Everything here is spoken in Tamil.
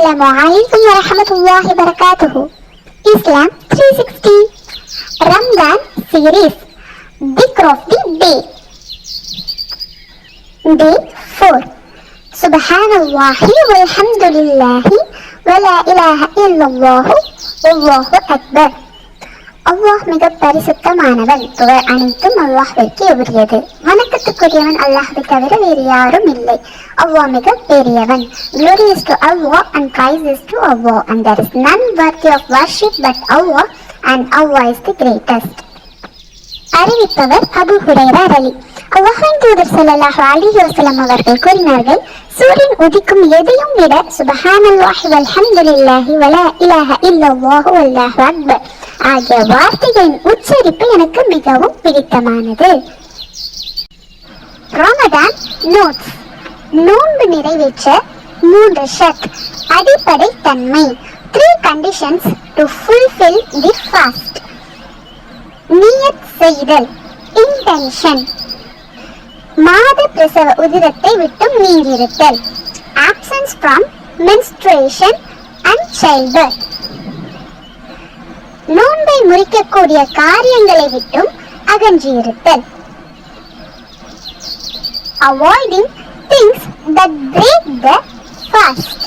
Assalamu alaikum wa rahmatullahi wa barakatuhu. Islam 360 Ramadan series Dhikr of the Day Day 4 Subhanallahi walhamdulillahi wa la ilaha illallah wallahu akbar அல்லாஹ் மிக பரிசுத்தமானவன் புகழ் அனைத்தும் அல்லாஹ்விற்கு உரியது வணக்கத்துக்குரியவன் அல்லாஹை தவிர வேறு யாரும் இல்லை. அவ்வா மிக பெரியவன். Glory is to Allah and praise is to Allah and there is none worthy of worship but Allah and Allah is the greatest. அறிவிப்பவர் Abu Hurairah அலி. அல்லாஹின் தூதர் ஸல்லல்லாஹு அலைஹி வசலம் அவர்கள் கூறினார்கள் சூரியன் உதிக்கும் எதையும் விட சுபஹானல்லாஹி வல்ஹம்துலில்லாஹி வலா இலாஹ இல்லல்லாஹு வல்லாஹு அக்பர். ஆகிய வார்த்தைகளின் உச்சரிப்பு எனக்கு மிகவும் பிடித்தமானது. நோட்ஸ். நோன்பு நிறைவேற்ற மூன்று ஷர்த். அடிப்படை தன்மை. Three conditions to fulfil the fast நியத் செய்தல். இன்டென்ஷன் மாத பிரசவ உதிரத்தை விட்டும் நீங்கிருத்தல் absence from menstruation and childbirth நோன்பை முறிக்கக்கூடிய காரியங்களை விட்டும் அகன்றியிருத்தல். avoiding things that break the fast.